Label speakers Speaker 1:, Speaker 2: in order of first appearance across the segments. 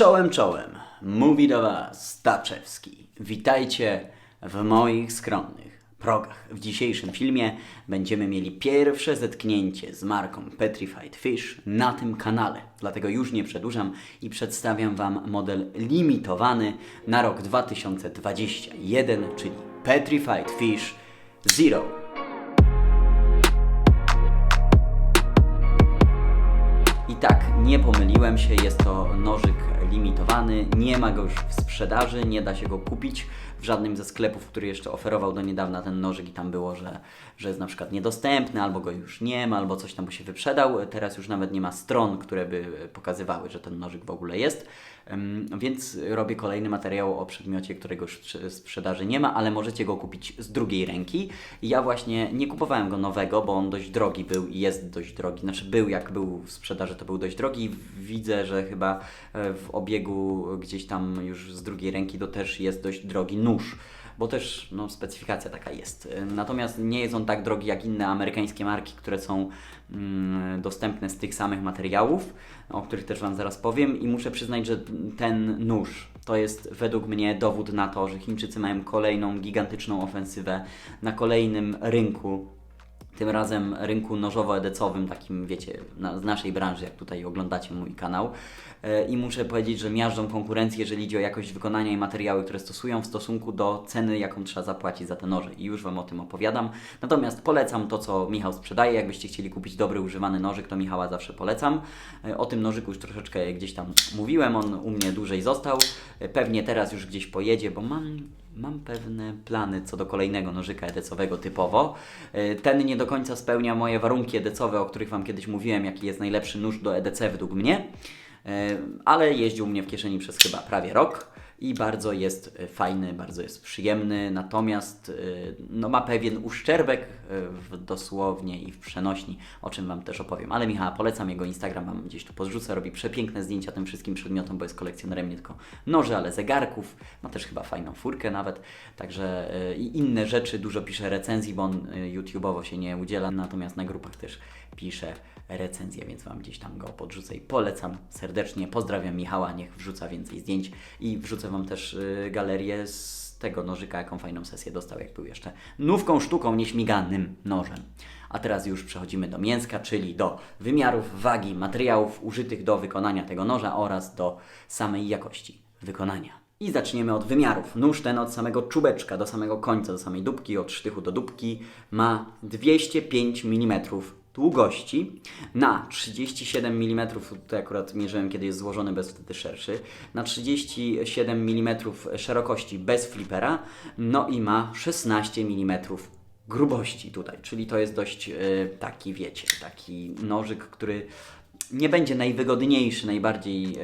Speaker 1: Czołem, czołem. Mówi do Was Staczewski. Witajcie w moich skromnych progach. W dzisiejszym filmie będziemy mieli pierwsze zetknięcie z marką Petrified Fish na tym kanale. Dlatego już nie przedłużam i przedstawiam Wam model limitowany na rok 2021, czyli Petrified Fish Zero. I tak, nie pomyliłem się, jest to nożyk limitowany, nie ma go już w sprzedaży, nie da się go kupić w żadnym ze sklepów, który jeszcze oferował do niedawna ten nożyk i tam było, że, że jest na przykład niedostępny, albo go już nie ma, albo coś tam mu się wyprzedał. Teraz już nawet nie ma stron, które by pokazywały, że ten nożyk w ogóle jest. Więc robię kolejny materiał o przedmiocie, którego sprzedaży nie ma, ale możecie go kupić z drugiej ręki. Ja właśnie nie kupowałem go nowego, bo on dość drogi był i jest dość drogi. Znaczy był, jak był w sprzedaży, to był dość drogi. Widzę, że chyba e, w obiegu gdzieś tam już z drugiej ręki to też jest dość drogi nóż bo też no, specyfikacja taka jest. Natomiast nie jest on tak drogi jak inne amerykańskie marki, które są mm, dostępne z tych samych materiałów, o których też Wam zaraz powiem. I muszę przyznać, że ten nóż to jest według mnie dowód na to, że Chińczycy mają kolejną gigantyczną ofensywę na kolejnym rynku tym razem rynku nożowo-edecowym, takim wiecie, na, z naszej branży, jak tutaj oglądacie mój kanał. E, I muszę powiedzieć, że miażdżą konkurencję, jeżeli idzie o jakość wykonania i materiały, które stosują w stosunku do ceny, jaką trzeba zapłacić za te noże. I już Wam o tym opowiadam. Natomiast polecam to, co Michał sprzedaje. Jakbyście chcieli kupić dobry, używany nożyk, to Michała zawsze polecam. E, O tym nożyku już troszeczkę gdzieś tam mówiłem, on u mnie dłużej został. E, Pewnie teraz już gdzieś pojedzie, bo mam Mam pewne plany co do kolejnego nożyka edecowego typowo. E, Ten nie do końca spełnia moje warunki edecowe, o których Wam kiedyś mówiłem, jaki jest najlepszy nóż do EDC według mnie. E, Ale jeździł mnie w kieszeni przez chyba prawie rok i bardzo jest e, fajny, bardzo jest przyjemny, natomiast e, no, ma pewien uszczerbek e, w dosłownie i w przenośni, o czym Wam też opowiem. Ale Michała, polecam jego Instagram, Wam gdzieś tu podrzucę, robi przepiękne zdjęcia tym wszystkim przedmiotom, bo jest kolekcjonerem nie tylko noży, ale zegarków, ma też chyba fajną furkę nawet, także i inne rzeczy, dużo pisze recenzji, bo on YouTube'owo się nie udziela, natomiast na grupach też pisze recenzję, więc Wam gdzieś tam go podrzucę i polecam serdecznie. Pozdrawiam Michała, niech wrzuca więcej zdjęć i wrzucę Wam też y, galerię z tego nożyka, jaką fajną sesję dostał, jak był jeszcze nówką sztuką, nieśmiganym nożem. A teraz już przechodzimy do mięska, czyli do wymiarów, wagi, materiałów użytych do wykonania tego noża oraz do samej jakości wykonania. I zaczniemy od wymiarów. Nóż ten od samego czubeczka do samego końca, do samej dupki, od sztychu do dupki ma 205 mm długości na 37 mm, tutaj akurat mierzyłem kiedy jest złożony bez wtedy szerszy, na 37 mm szerokości bez flipera, no i ma 16 mm grubości tutaj, czyli to jest dość e, taki, wiecie, taki nożyk, który nie będzie najwygodniejszy, najbardziej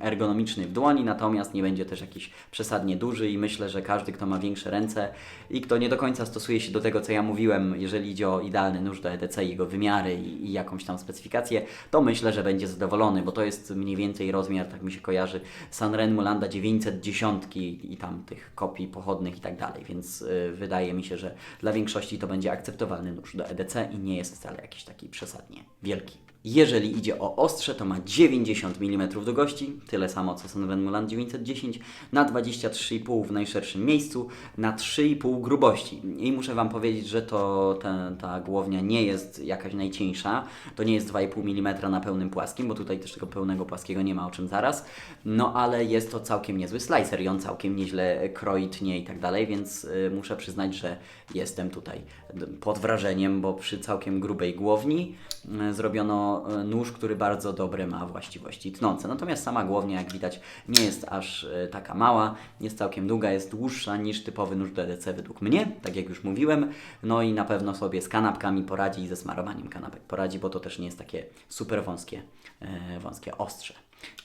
Speaker 1: ergonomiczny w dłoni, natomiast nie będzie też jakiś przesadnie duży i myślę, że każdy, kto ma większe ręce i kto nie do końca stosuje się do tego, co ja mówiłem, jeżeli idzie o idealny nóż do EDC, jego wymiary i, i jakąś tam specyfikację, to myślę, że będzie zadowolony, bo to jest mniej więcej rozmiar, tak mi się kojarzy, Sanren Mulanda 910 i, i tam tych kopii pochodnych i tak dalej, więc y, wydaje mi się, że dla większości to będzie akceptowalny nóż do EDC i nie jest wcale jakiś taki przesadnie wielki. Jeżeli idzie o ostrze, to ma 90 mm długości, tyle samo co Sanren Mulan 910, na 23,5 w najszerszym miejscu, na 3,5 grubości. I muszę Wam powiedzieć, że to ta, ta głownia nie jest jakaś najcieńsza, to nie jest 2,5 mm na pełnym płaskim, bo tutaj też tego pełnego płaskiego nie ma, o czym zaraz, no ale jest to całkiem niezły slicer i on całkiem nieźle kroi, tnie i tak dalej, więc y, muszę przyznać, że jestem tutaj pod wrażeniem, bo przy całkiem grubej głowni y, zrobiono y, nóż, który bardzo dobre ma właściwości tnące. Natomiast sama głownia, jak widać, nie jest aż y, taka mała, jest całkiem długa, jest dłuższa niż typowy nóż do EDC według mnie, tak jak już mówiłem. No i na pewno sobie z kanapkami poradzi i ze smarowaniem kanapek poradzi, bo to też nie jest takie super wąskie, e, wąskie ostrze.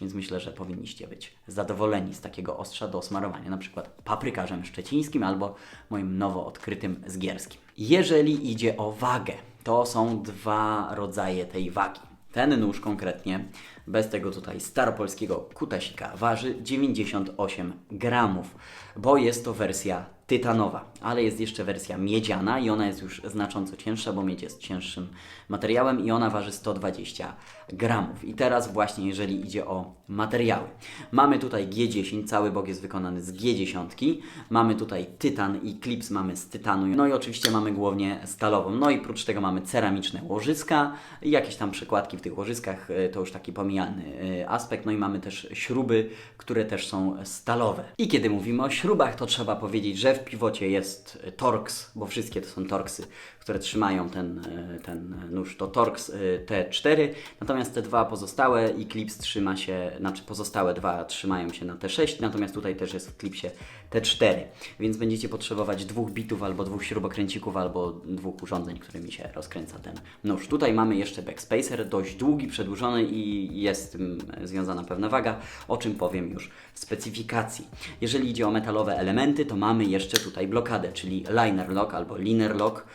Speaker 1: Więc myślę, że powinniście być zadowoleni z takiego ostrza do smarowania, na przykład paprykarzem szczecińskim albo moim nowo odkrytym zgierskim. Jeżeli idzie o wagę, to są dwa rodzaje tej wagi. Ten nóż konkretnie bez tego tutaj staropolskiego kutasika, waży 98 gramów, bo jest to wersja tytanowa, ale jest jeszcze wersja miedziana i ona jest już znacząco cięższa, bo miedź jest cięższym materiałem i ona waży 120 gramów. I teraz właśnie jeżeli idzie o materiały. Mamy tutaj G10, cały bok jest wykonany z G10, mamy tutaj tytan i klips mamy z tytanu, no i oczywiście mamy głownię stalową. No i prócz tego mamy ceramiczne łożyska jakieś tam przekładki w tych łożyskach, y, to już taki pomijalny y, aspekt. No i mamy też śruby, które też są stalowe. I kiedy mówimy o śrubach, to trzeba powiedzieć, że w piwocie jest Torx, bo wszystkie to są Torxy, które trzymają ten, y, ten nóż. To Torx y, T4, natomiast te dwa pozostałe i klips trzyma się, znaczy pozostałe dwa trzymają się na T6, natomiast tutaj też jest w klipsie T4, więc będziecie potrzebować dwóch bitów albo dwóch śrubokręcików albo dwóch urządzeń, którymi się rozkręca ten nóż. Tutaj mamy jeszcze backspacer, dość długi, przedłużony i jest z tym związana pewna waga, o czym powiem już w specyfikacji. Jeżeli idzie o metalowe elementy, to mamy jeszcze tutaj blokadę, czyli liner lock albo liner lock,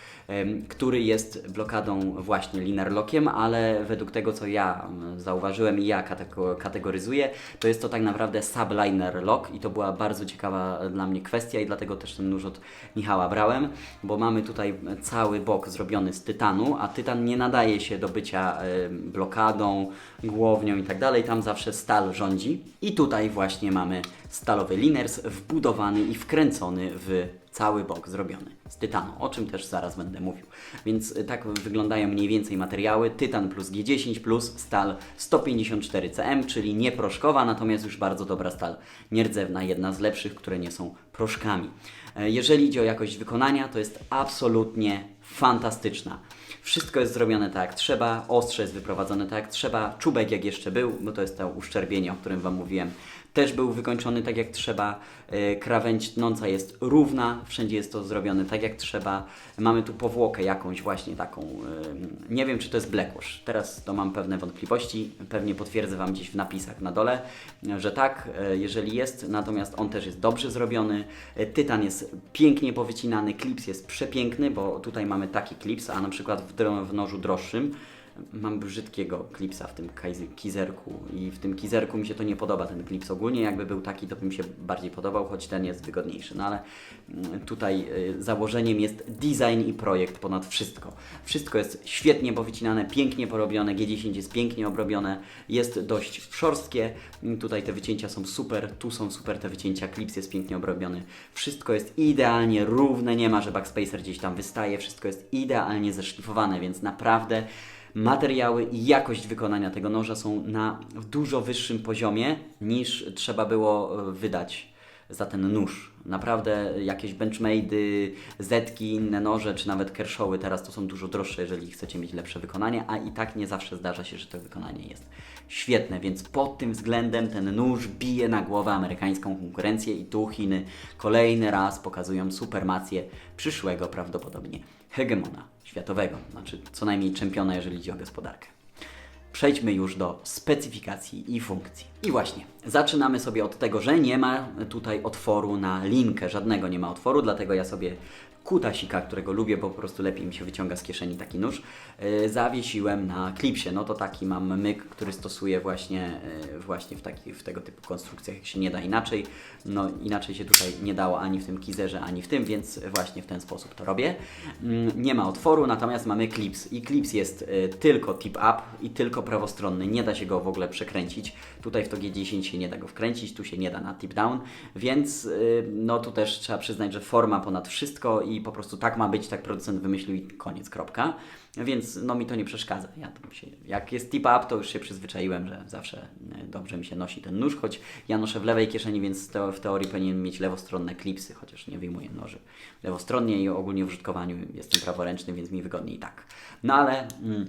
Speaker 1: który jest blokadą właśnie liner lockiem, ale według tego, co ja zauważyłem i ja katego- kategoryzuję, to jest to tak naprawdę subliner lock i to była bardzo ciekawa dla mnie kwestia i dlatego też ten nóż od Michała brałem, bo mamy tutaj cały bok zrobiony z tytanu, a tytan nie nadaje się do bycia blokadą, głownią i tak dalej, tam zawsze stal rządzi. I tutaj właśnie mamy stalowy liners wbudowany i wkręcony w cały bok zrobiony z tytanu, o czym też zaraz będę mówił. Więc y, tak wyglądają mniej więcej materiały. Tytan plus G10 plus stal 154 cm, czyli nie proszkowa, natomiast już bardzo dobra stal nierdzewna, jedna z lepszych, które nie są proszkami. E, Jeżeli idzie o jakość wykonania, to jest absolutnie fantastyczna. Wszystko jest zrobione tak jak trzeba, ostrze jest wyprowadzone tak jak trzeba, czubek jak jeszcze był, bo to jest to uszczerbienie, o którym Wam mówiłem, też był wykończony tak jak trzeba. E, Krawędź tnąca jest równa, wszędzie jest to zrobione tak jak trzeba. Mamy tu powłokę jakąś właśnie taką, e, nie wiem czy to jest blackwash. Teraz to mam pewne wątpliwości, pewnie potwierdzę Wam gdzieś w napisach na dole, że tak, e, jeżeli jest, natomiast on też jest dobrze zrobiony. Tytan jest pięknie powycinany, klips jest przepiękny, bo tutaj mamy taki klips, a na przykład w, w nożu droższym mam brzydkiego klipsa w tym kizerku i w tym kizerku mi się to nie podoba, ten klips ogólnie, jakby był taki, to by mi się bardziej podobał, choć ten jest wygodniejszy, no ale mm, tutaj y, założeniem jest design i projekt ponad wszystko. Wszystko jest świetnie powycinane, pięknie porobione, G10 jest pięknie obrobione, jest dość szorstkie, Mm, tutaj te wycięcia są super, tu są super te wycięcia, klips jest pięknie obrobiony, wszystko jest idealnie równe, nie ma, że backspacer gdzieś tam wystaje, wszystko jest idealnie zeszlifowane, więc naprawdę materiały i jakość wykonania tego noża są na dużo wyższym poziomie niż trzeba było e, wydać za ten nóż. Naprawdę jakieś benchmade'y, zetki, inne noże, czy nawet kershowy teraz to są dużo droższe, jeżeli chcecie mieć lepsze wykonanie, a i tak nie zawsze zdarza się, że to wykonanie jest świetne, więc pod tym względem ten nóż bije na głowę amerykańską konkurencję i tu Chiny kolejny raz pokazują supermację przyszłego prawdopodobnie hegemona światowego, znaczy co najmniej czempiona, jeżeli idzie o gospodarkę. Przejdźmy już do specyfikacji i funkcji. I właśnie, zaczynamy sobie od tego, że nie ma tutaj otworu na linkę, żadnego nie ma otworu, dlatego ja sobie kutasika, którego lubię, bo po prostu lepiej mi się wyciąga z kieszeni taki nóż, yy, zawiesiłem na klipsie. No to taki mam myk, który stosuję właśnie, yy, właśnie w, taki, w tego typu konstrukcjach, jak się nie da inaczej. No inaczej się tutaj nie dało ani w tym kizerze, ani w tym, więc właśnie w ten sposób to robię. Mm, Nie ma otworu, natomiast mamy klips i klips jest y, tylko tip up i tylko prawostronny, nie da się go w ogóle przekręcić. Tutaj w to G10 się nie da go wkręcić, tu się nie da na tip down, więc no tu też trzeba przyznać, że forma ponad wszystko i po prostu tak ma być, tak producent wymyślił i koniec, kropka. Więc no mi to nie przeszkadza. Ja tam się, jak jest tip up, to już się przyzwyczaiłem, że zawsze y, dobrze mi się nosi ten nóż, choć ja noszę w lewej kieszeni, więc teo- w teorii powinien mieć lewostronne klipsy, chociaż nie wyjmuję noży lewostronnie i ogólnie w użytkowaniu jestem praworęczny, więc mi wygodniej tak. No ale mm,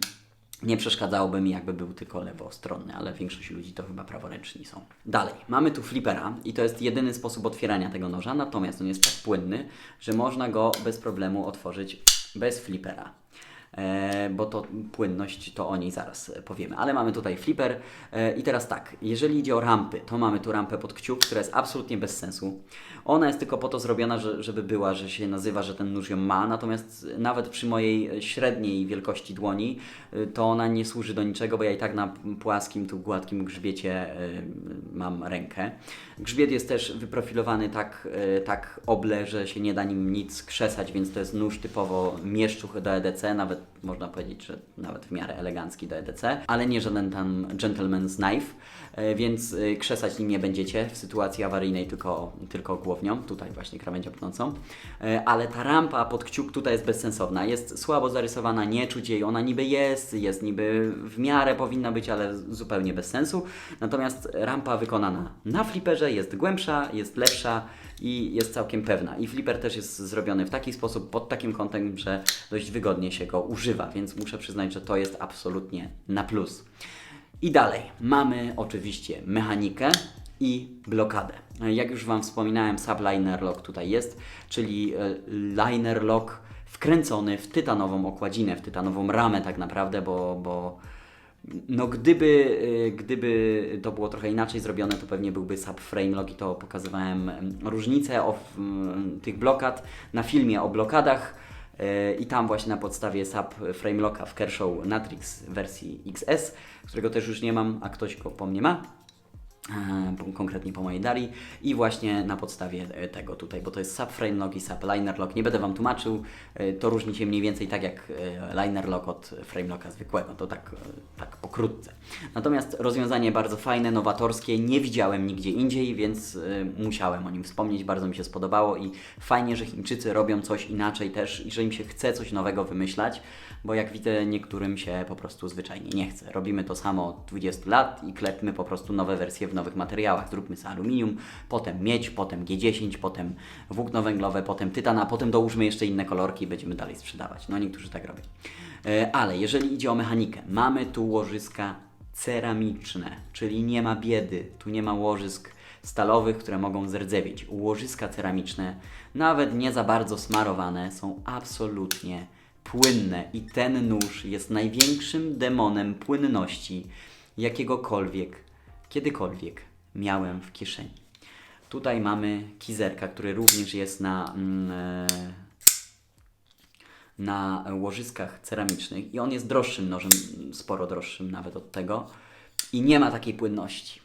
Speaker 1: nie przeszkadzałoby mi, jakby był tylko lewostronny, ale większość ludzi to chyba praworęczni są. Dalej, mamy tu flipera i to jest jedyny sposób otwierania tego noża, natomiast on jest tak płynny, że można go bez problemu otworzyć bez flipera. E, bo to płynność to o niej zaraz powiemy. Ale mamy tutaj flipper e, i teraz tak, jeżeli idzie o rampy, to mamy tu rampę pod kciuk, która jest absolutnie bez sensu. Ona jest tylko po to zrobiona, że, żeby była, że się nazywa, że ten nóż ją ma, natomiast nawet przy mojej średniej wielkości dłoni, y, to ona nie służy do niczego, bo ja i tak na płaskim, tu gładkim grzbiecie mam rękę. Grzbiet jest też wyprofilowany tak, tak oble, że się nie da nim nic krzesać, więc to jest nóż typowo mieszczuch do EDC, nawet można powiedzieć, że nawet w miarę elegancki do EDC, ale nie żaden tam gentleman's knife, y, więc y, krzesać nim nie będziecie w sytuacji awaryjnej, tylko, tylko głownią, tutaj właśnie krawędzią pnącą. Y, Ale ta rampa pod kciuk tutaj jest bezsensowna, jest słabo zarysowana, nie czuć jej, ona niby jest, jest niby w miarę powinna być, ale zupełnie bez sensu. Natomiast rampa wykonana na fliperze jest głębsza, jest lepsza i jest całkiem pewna. I flipper też jest zrobiony w taki sposób, pod takim kątem, że dość wygodnie się go używa, więc muszę przyznać, że to jest absolutnie na plus. I dalej mamy oczywiście mechanikę i blokadę. Jak już Wam wspominałem, subliner lock tutaj jest, czyli e, liner lock wkręcony w tytanową okładzinę, w tytanową ramę tak naprawdę, bo, bo no gdyby, y, gdyby to było trochę inaczej zrobione, to pewnie byłby subframe lock i to pokazywałem em, różnicę o, mm, tych blokad na filmie o blokadach y, i tam właśnie na podstawie subframe locka w Kershaw Natrix wersji XS, którego też już nie mam, a ktoś go po mnie ma konkretnie po mojej Darii i właśnie na podstawie e, tego tutaj, bo to jest subframe lock i subliner lock. Nie będę Wam tłumaczył, e, to różni się mniej więcej tak jak e, liner lock od frame locka zwykłego, to tak, tak pokrótce. Natomiast rozwiązanie bardzo fajne, nowatorskie, nie widziałem nigdzie indziej, więc musiałem o nim wspomnieć, bardzo mi się spodobało i fajnie, że Chińczycy robią coś inaczej też i że im się chce coś nowego wymyślać, bo jak widzę, niektórym się po prostu zwyczajnie nie chce. Robimy to samo od 20 lat i klepmy po prostu nowe wersje w nowych materiałach. Zróbmy z aluminium, potem miedź, potem G10, potem włókno węglowe, potem tytan, a potem dołóżmy jeszcze inne kolorki i będziemy dalej sprzedawać. No niektórzy tak robią. E, Ale jeżeli idzie o mechanikę, mamy tu łożyska ceramiczne, czyli nie ma biedy, tu nie ma łożysk stalowych, które mogą zerdzewieć. Łożyska ceramiczne, nawet nie za bardzo smarowane, są absolutnie płynne i ten nóż jest największym demonem płynności, jakiegokolwiek, kiedykolwiek miałem w kieszeni. Tutaj mamy kizerka, który również jest na, mm, e, na łożyskach ceramicznych i on jest droższym nożem, sporo droższym nawet od tego i nie ma takiej płynności.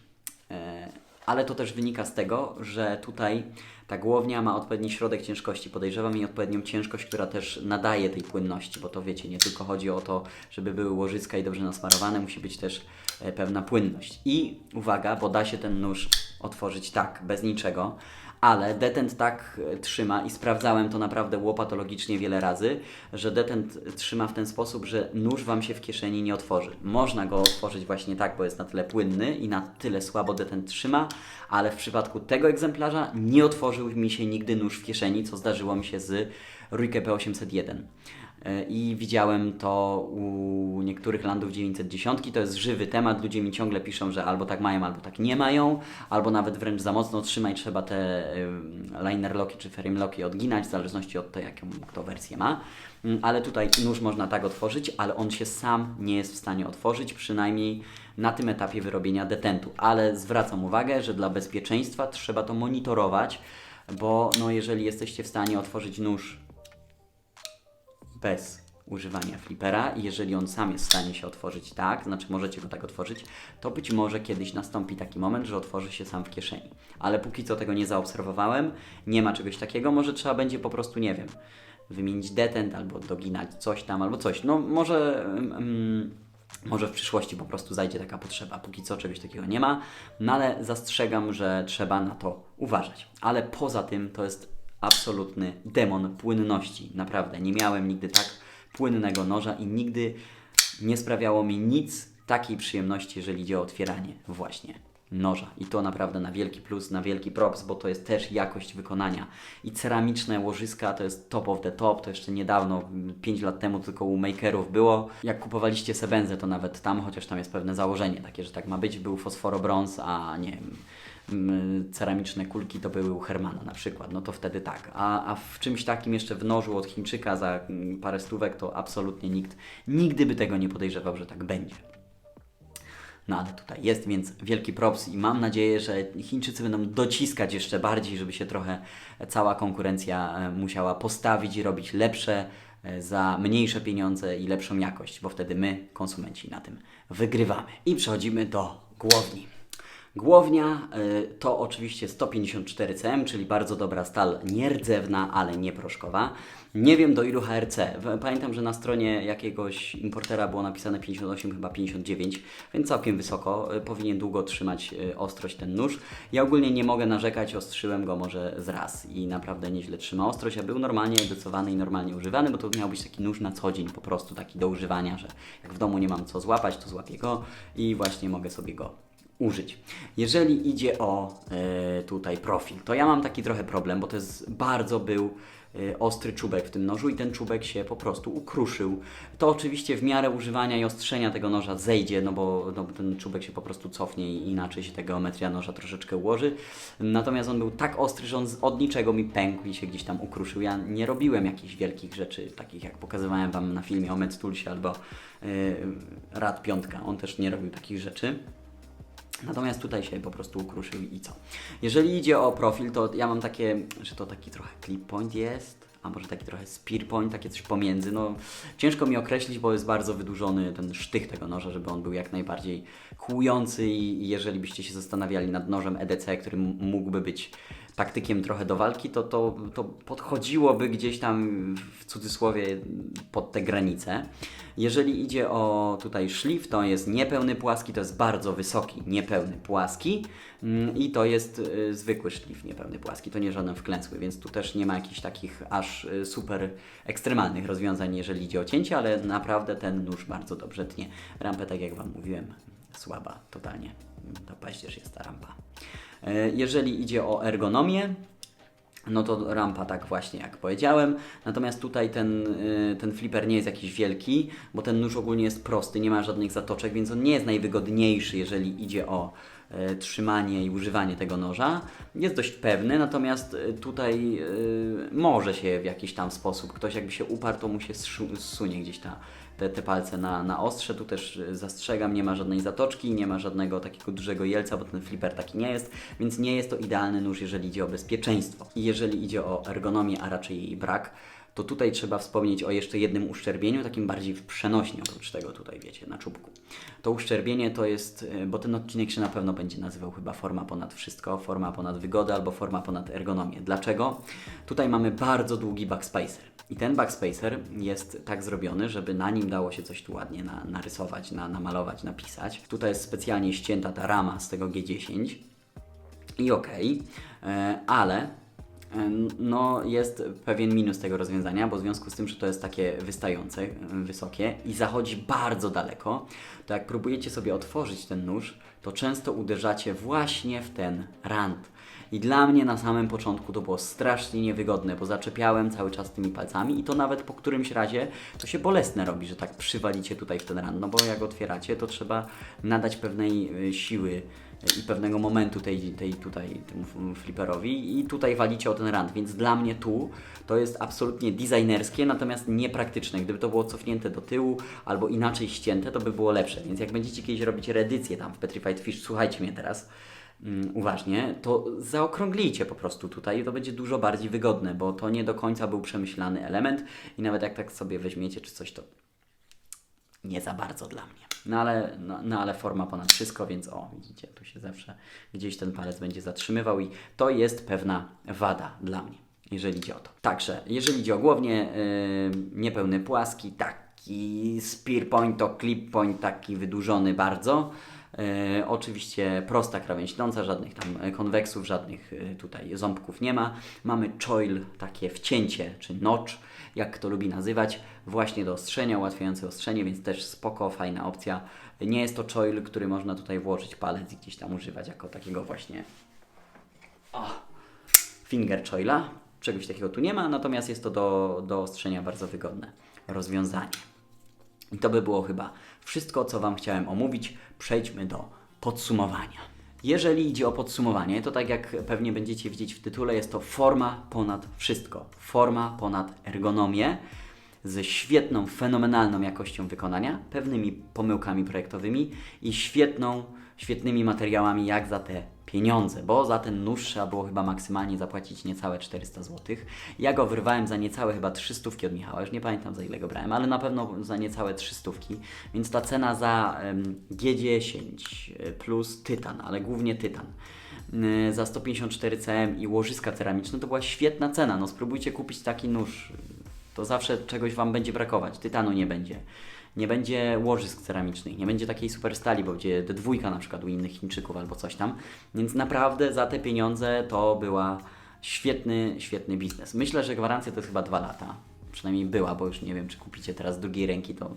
Speaker 1: Ale to też wynika z tego, że tutaj ta głownia ma odpowiedni środek ciężkości, podejrzewam, i odpowiednią ciężkość, która też nadaje tej płynności, bo to wiecie, nie tylko chodzi o to, żeby były łożyska i dobrze nasmarowane, musi być też e, pewna płynność. I uwaga, bo da się ten nóż otworzyć tak, bez niczego, ale detent tak e, trzyma i sprawdzałem to naprawdę łopatologicznie wiele razy, że detent trzyma w ten sposób, że nóż Wam się w kieszeni nie otworzy. Można go otworzyć właśnie tak, bo jest na tyle płynny i na tyle słabo detent trzyma, ale w przypadku tego egzemplarza nie otworzył mi się nigdy nóż w kieszeni, co zdarzyło mi się z Ruike P801. I widziałem to u niektórych landów 910. To jest żywy temat. Ludzie mi ciągle piszą, że albo tak mają, albo tak nie mają, albo nawet wręcz za mocno trzymać trzeba te ym, liner locki czy frame locki odginać, w zależności od tego, jaką kto wersję ma. Mm, Ale tutaj nóż można tak otworzyć, ale on się sam nie jest w stanie otworzyć, przynajmniej na tym etapie wyrobienia detentu. Ale zwracam uwagę, że dla bezpieczeństwa trzeba to monitorować, bo no, jeżeli jesteście w stanie otworzyć nóż bez używania flipera i jeżeli on sam jest w stanie się otworzyć tak, znaczy możecie go tak otworzyć, to być może kiedyś nastąpi taki moment, że otworzy się sam w kieszeni. Ale póki co tego nie zaobserwowałem, nie ma czegoś takiego, może trzeba będzie po prostu, nie wiem, wymienić detent albo doginać coś tam, albo coś. No może... mm, może w przyszłości po prostu zajdzie taka potrzeba. Póki co czegoś takiego nie ma, no ale zastrzegam, że trzeba na to uważać. Ale poza tym to jest absolutny demon płynności. Naprawdę, nie miałem nigdy tak płynnego noża i nigdy nie sprawiało mi nic takiej przyjemności, jeżeli idzie o otwieranie właśnie noża. I to naprawdę na wielki plus, na wielki props, bo to jest też jakość wykonania. I ceramiczne łożyska to jest top of the top. To jeszcze niedawno, 5 lat temu tylko u makerów było. Jak kupowaliście Sebenzę, to nawet tam, chociaż tam jest pewne założenie takie, że tak ma być, był fosforobrąz, a nie wiem, ceramiczne kulki to były u Hermana na przykład, no to wtedy tak. A, a w czymś takim jeszcze w nożu od Chińczyka za parę stówek to absolutnie nikt nigdy by tego nie podejrzewał, że tak będzie. No ale tutaj jest, więc wielki props i mam nadzieję, że Chińczycy będą dociskać jeszcze bardziej, żeby się trochę cała konkurencja e, musiała postawić i robić lepsze e, za mniejsze pieniądze i lepszą jakość, bo wtedy my, konsumenci, na tym wygrywamy. I przechodzimy do głowni. Głownia y, to oczywiście 154 cm, czyli bardzo dobra stal nierdzewna, ale nie proszkowa. Nie wiem do ilu HRC. Pamiętam, że na stronie jakiegoś importera było napisane 58, chyba 59, więc całkiem wysoko. Y, Powinien długo trzymać y, ostrość ten nóż. Ja ogólnie nie mogę narzekać, ostrzyłem go może z raz i naprawdę nieźle trzyma ostrość, a był normalnie edycowany i normalnie używany, bo to miał być taki nóż na co dzień, po prostu taki do używania, że jak w domu nie mam co złapać, to złapię go i właśnie mogę sobie go użyć. Jeżeli idzie o e, tutaj profil, to ja mam taki trochę problem, bo to jest bardzo był e, ostry czubek w tym nożu i ten czubek się po prostu ukruszył. To oczywiście w miarę używania i ostrzenia tego noża zejdzie, no bo, no ten czubek się po prostu cofnie i inaczej się ta geometria noża troszeczkę ułoży. Natomiast on był tak ostry, że on od niczego mi pękł i się gdzieś tam ukruszył. Ja nie robiłem jakichś wielkich rzeczy, takich jak pokazywałem Wam na filmie o Metstulsie albo e, Rad Piątka. On też nie robił takich rzeczy. Natomiast tutaj się po prostu ukruszył i co? Jeżeli idzie o profil, to ja mam takie, że to taki trochę clip point jest, a może taki trochę spear point, takie coś pomiędzy. No, ciężko mi określić, bo jest bardzo wydłużony ten sztych tego noża, żeby on był jak najbardziej kłujący i jeżeli byście się zastanawiali nad nożem EDC, który mógłby być taktykiem trochę do walki, to, to, to podchodziłoby gdzieś tam w cudzysłowie pod te granice. Jeżeli idzie o tutaj szlif, to jest niepełny płaski, to jest bardzo wysoki niepełny płaski mm, i to jest y, zwykły szlif niepełny płaski, to nie żaden wklęsły, więc tu też nie ma jakichś takich aż y, super ekstremalnych rozwiązań, jeżeli idzie o cięcie, ale naprawdę ten nóż bardzo dobrze tnie. Rampę, tak jak Wam mówiłem, słaba totalnie. To paździerz jest ta rampa. E, Jeżeli idzie o ergonomię, no to rampa tak właśnie jak powiedziałem. Natomiast tutaj ten, y, ten flipper nie jest jakiś wielki, bo ten nóż ogólnie jest prosty, nie ma żadnych zatoczek, więc on nie jest najwygodniejszy, jeżeli idzie o e, trzymanie i używanie tego noża. Jest dość pewny, natomiast e, tutaj e, może się w jakiś tam sposób, ktoś jakby się uparł, to mu się zsunie gdzieś ta, te, te palce na, na ostrze. Tu też e, zastrzegam, nie ma żadnej zatoczki, nie ma żadnego takiego dużego jelca, bo ten flipper taki nie jest, więc nie jest to idealny nóż, jeżeli idzie o bezpieczeństwo. I jeżeli idzie o ergonomię, a raczej jej brak, to tutaj trzeba wspomnieć o jeszcze jednym uszczerbieniu, takim bardziej w przenośni, oprócz tego tutaj, wiecie, na czubku. To uszczerbienie to jest, y, bo ten odcinek się na pewno będzie nazywał chyba forma ponad wszystko, forma ponad wygodę albo forma ponad ergonomię. Dlaczego? Tutaj mamy bardzo długi backspacer. I ten backspacer jest tak zrobiony, żeby na nim dało się coś tu ładnie na, narysować, na, namalować, napisać. Tutaj jest specjalnie ścięta ta rama z tego G10 i okej, e, ale e, no jest pewien minus tego rozwiązania, bo w związku z tym, że to jest takie wystające, wysokie i zachodzi bardzo daleko, to jak próbujecie sobie otworzyć ten nóż, to często uderzacie właśnie w ten rand. I dla mnie na samym początku to było strasznie niewygodne, bo zaczepiałem cały czas tymi palcami i to nawet po którymś razie to się bolesne robi, że tak przywalicie tutaj w ten rand, no bo jak otwieracie, to trzeba nadać pewnej y, siły i pewnego momentu tej, tej tutaj temu f- fliperowi i tutaj walicie o ten rand, więc dla mnie tu to jest absolutnie designerskie, natomiast niepraktyczne. Gdyby to było cofnięte do tyłu albo inaczej ścięte, to by było lepsze. Więc jak będziecie kiedyś robić reedycję tam w Petrified Fish, słuchajcie mnie teraz mm, uważnie, to zaokrąglijcie po prostu tutaj i to będzie dużo bardziej wygodne, bo to nie do końca był przemyślany element i nawet jak tak sobie weźmiecie czy coś, to nie za bardzo dla mnie. No ale, no, no ale forma ponad wszystko, więc o, widzicie, tu się zawsze gdzieś ten palec będzie zatrzymywał i to jest pewna wada dla mnie, jeżeli idzie o to. Także, jeżeli idzie o głownie, yy, niepełny płaski, taki spear point to clip point, taki wydłużony bardzo. Yy, oczywiście prosta krawędź śląca, żadnych tam e, konweksów, żadnych yy, tutaj ząbków nie ma. Mamy choil, takie wcięcie czy notch, jak kto lubi nazywać, właśnie do ostrzenia, ułatwiające ostrzenie, więc też spoko, fajna opcja. Nie jest to choil, który można tutaj włożyć palec i gdzieś tam używać jako takiego właśnie o, finger choila. Czegoś takiego tu nie ma, natomiast jest to do, do ostrzenia bardzo wygodne rozwiązanie. I to by było chyba wszystko, co Wam chciałem omówić. Przejdźmy do podsumowania. Jeżeli idzie o podsumowanie, to tak jak pewnie będziecie widzieć w tytule, jest to forma ponad wszystko. Forma ponad ergonomię ze świetną, fenomenalną jakością wykonania, pewnymi pomyłkami projektowymi i świetną, świetnymi materiałami jak za te pieniądze, bo za ten nóż trzeba było chyba maksymalnie zapłacić niecałe 400 zł. Ja go wyrwałem za niecałe chyba 300 od Michała, już nie pamiętam za ile go brałem, ale na pewno za niecałe 300, więc ta cena za em, G10 plus tytan, ale głównie tytan y, za 154 cm i łożyska ceramiczne to była świetna cena. No spróbujcie kupić taki nóż. To zawsze czegoś Wam będzie brakować. Tytanu nie będzie. Nie będzie łożysk ceramicznych, nie będzie takiej super stali, bo będzie D2 na przykład u innych Chińczyków albo coś tam. Więc naprawdę za te pieniądze to była świetny, świetny biznes. Myślę, że gwarancja to jest chyba dwa lata. Przynajmniej była, bo już nie wiem, czy kupicie teraz drugiej ręki, to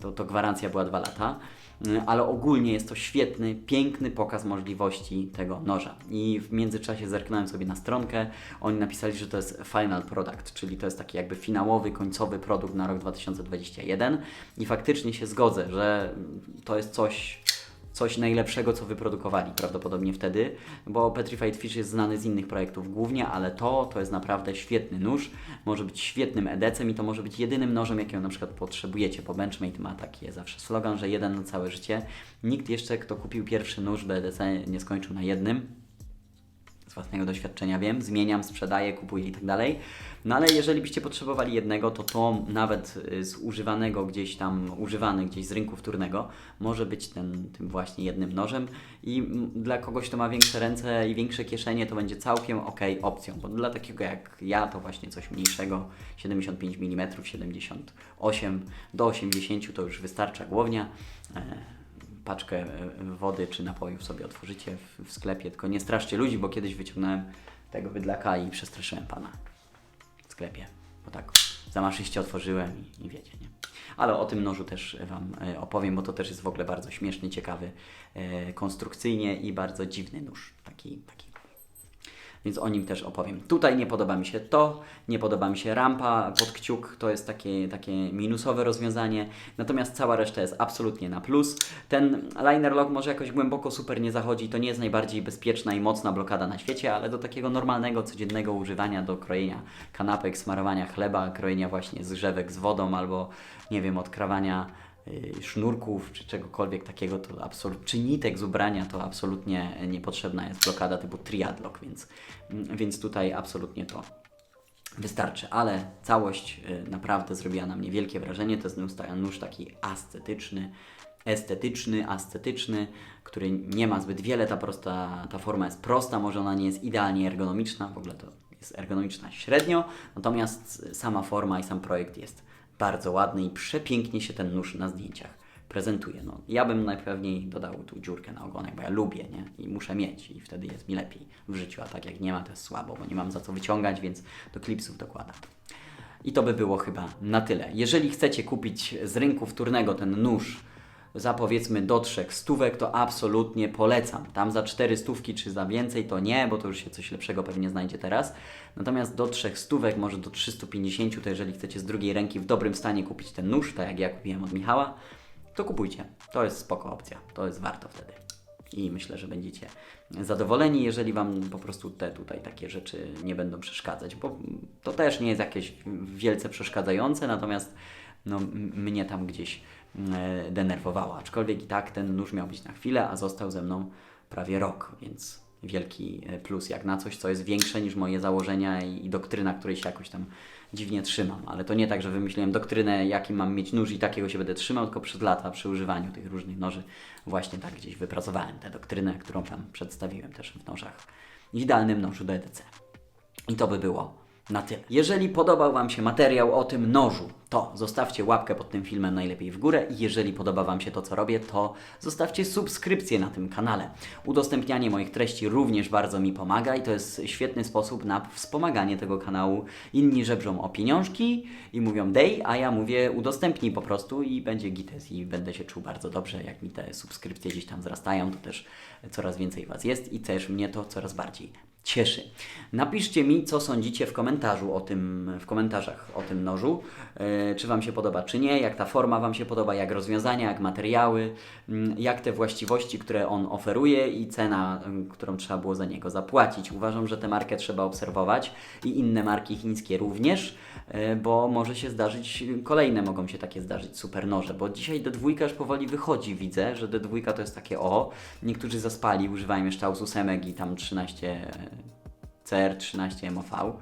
Speaker 1: to, to gwarancja była dwa lata, ale ogólnie jest to świetny, piękny pokaz możliwości tego noża. I w międzyczasie zerknąłem sobie na stronkę, oni napisali, że to jest final product, czyli to jest taki jakby finałowy, końcowy produkt na rok 2021 i faktycznie się zgodzę, że to jest coś coś najlepszego, co wyprodukowali prawdopodobnie wtedy, bo Petrified Fish jest znany z innych projektów głównie, ale to, to jest naprawdę świetny nóż, może być świetnym edecem i to może być jedynym nożem, jakiego na przykład potrzebujecie, bo Benchmade ma taki zawsze slogan, że jeden na całe życie. Nikt jeszcze, kto kupił pierwszy nóż BDC nie skończył na jednym, z własnego doświadczenia wiem, zmieniam, sprzedaję, kupuję i tak dalej. No ale jeżeli byście potrzebowali jednego, to to nawet y, z używanego gdzieś tam, używany gdzieś z rynku wtórnego, może być ten, tym właśnie jednym nożem i dla kogoś, kto ma większe ręce i większe kieszenie, to będzie całkiem ok opcją, bo dla takiego jak ja, to właśnie coś mniejszego, 75 mm, 78 do 80 to już wystarcza głownia. Paczkę e, wody czy napojów sobie otworzycie w, w sklepie, tylko nie straszcie ludzi, bo kiedyś wyciągnąłem tego bydlaka i przestraszyłem pana w sklepie, bo tak zamaszyście otworzyłem i, i wiecie, nie? Ale o tym nożu też Wam e, opowiem, bo to też jest w ogóle bardzo śmieszny, ciekawy e, konstrukcyjnie i bardzo dziwny nóż, taki, taki więc o nim też opowiem. Tutaj nie podoba mi się to, nie podoba mi się rampa pod kciuk, to jest takie, takie minusowe rozwiązanie, natomiast cała reszta jest absolutnie na plus. Ten liner lock może jakoś głęboko super nie zachodzi, to nie jest najbardziej bezpieczna i mocna blokada na świecie, ale do takiego normalnego, codziennego używania, do krojenia kanapek, smarowania chleba, krojenia właśnie zgrzewek z wodą albo, nie wiem, odkrawania sznurków czy czegokolwiek takiego, to absolutnie, czy nitek z ubrania, to absolutnie niepotrzebna jest blokada typu triadlock, więc, mm, więc tutaj absolutnie to wystarczy, ale całość y, naprawdę zrobiła na mnie wielkie wrażenie. To jest nóż taki ascetyczny, estetyczny, ascetyczny, który nie ma zbyt wiele, ta, prosta, ta forma jest prosta, może ona nie jest idealnie ergonomiczna, w ogóle to jest ergonomiczna średnio, natomiast sama forma i sam projekt jest bardzo ładny i przepięknie się ten nóż na zdjęciach prezentuje. No, ja bym najpewniej dodał tu dziurkę na ogonek, bo ja lubię, nie? I muszę mieć i wtedy jest mi lepiej w życiu, a tak jak nie ma, to jest słabo, bo nie mam za co wyciągać, więc do klipsów dokładam. I to by było chyba na tyle. Jeżeli chcecie kupić z rynku wtórnego ten nóż za powiedzmy do trzech stówek, to absolutnie polecam. Tam za cztery stówki czy za więcej to nie, bo to już się coś lepszego pewnie znajdzie teraz. Natomiast do trzech stówek, może do 350, to jeżeli chcecie z drugiej ręki w dobrym stanie kupić ten nóż, tak jak ja kupiłem od Michała, to kupujcie. To jest spoko opcja. To jest warto wtedy. I myślę, że będziecie zadowoleni, jeżeli Wam po prostu te tutaj takie rzeczy nie będą przeszkadzać, bo to też nie jest jakieś wielce przeszkadzające, natomiast no, mnie tam gdzieś e, denerwowało. Aczkolwiek i tak ten nóż miał być na chwilę, a został ze mną prawie rok, więc wielki e, plus jak na coś, co jest większe niż moje założenia i, doktryna, której się jakoś tam dziwnie trzymam. Ale to nie tak, że wymyśliłem doktrynę, jaki mam mieć nóż i takiego się będę trzymał, tylko przez lata przy używaniu tych różnych noży właśnie tak gdzieś wypracowałem tę doktrynę, którą Wam przedstawiłem też w nożach. Idealnym nożu do EDC. I to by było na tyle. Jeżeli podobał Wam się materiał o tym nożu, to zostawcie łapkę pod tym filmem najlepiej w górę i jeżeli podoba Wam się to, co robię, to zostawcie subskrypcję na tym kanale. Udostępnianie moich treści również bardzo mi pomaga i to jest świetny sposób na wspomaganie tego kanału. Inni żebrzą o pieniążki i mówią dej, a ja mówię udostępnij po prostu i będzie gites i będę się czuł bardzo dobrze, jak mi te subskrypcje gdzieś tam wzrastają, to też coraz więcej Was jest i też mnie to coraz bardziej cieszy. Napiszcie mi, co sądzicie w komentarzu o tym, w komentarzach o tym nożu. E, czy Wam się podoba, czy nie, jak ta forma Wam się podoba, jak rozwiązania, jak materiały, mm, jak te właściwości, które on oferuje i cena, mm, którą trzeba było za niego zapłacić. Uważam, że tę markę trzeba obserwować i inne marki chińskie również, e, bo może się zdarzyć, kolejne mogą się takie zdarzyć super noże, bo dzisiaj D2 już powoli wychodzi, widzę, że D2 to jest takie o, niektórzy zaspali, używają jeszcze Aususemek i tam 13 CR13 MOV,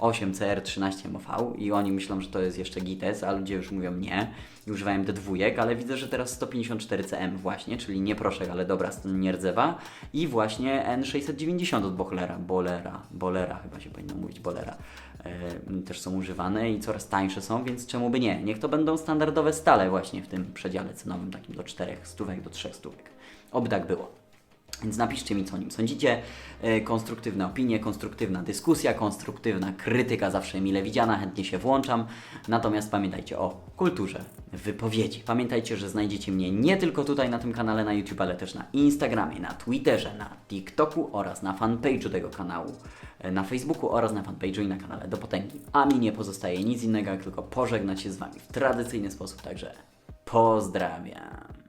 Speaker 1: 8 CR13 MOV i oni myślą, że to jest jeszcze GITES, a ludzie już mówią nie i używają D2, ale widzę, że teraz 154 CM właśnie, czyli nie proszek, ale dobra, nie rdzewa i właśnie N690 od Bochlera, Bolera, Bolera chyba się powinno mówić, Bolera, e, też są używane i coraz tańsze są, więc czemu by nie? Niech to będą standardowe stale właśnie w tym przedziale cenowym, takim do 4 stówek, do 3 stówek. Oby tak było. Więc napiszcie mi, co o nim sądzicie. E, Konstruktywne opinie, konstruktywna dyskusja, konstruktywna krytyka zawsze mile widziana, chętnie się włączam. Natomiast pamiętajcie o kulturze wypowiedzi. Pamiętajcie, że znajdziecie mnie nie tylko tutaj na tym kanale na YouTube, ale też na Instagramie, na Twitterze, na TikToku oraz na fanpage'u tego kanału, e, na Facebooku oraz na fanpage'u i na kanale Do Potęgi. A mi nie pozostaje nic innego, jak tylko pożegnać się z Wami w tradycyjny sposób, także pozdrawiam.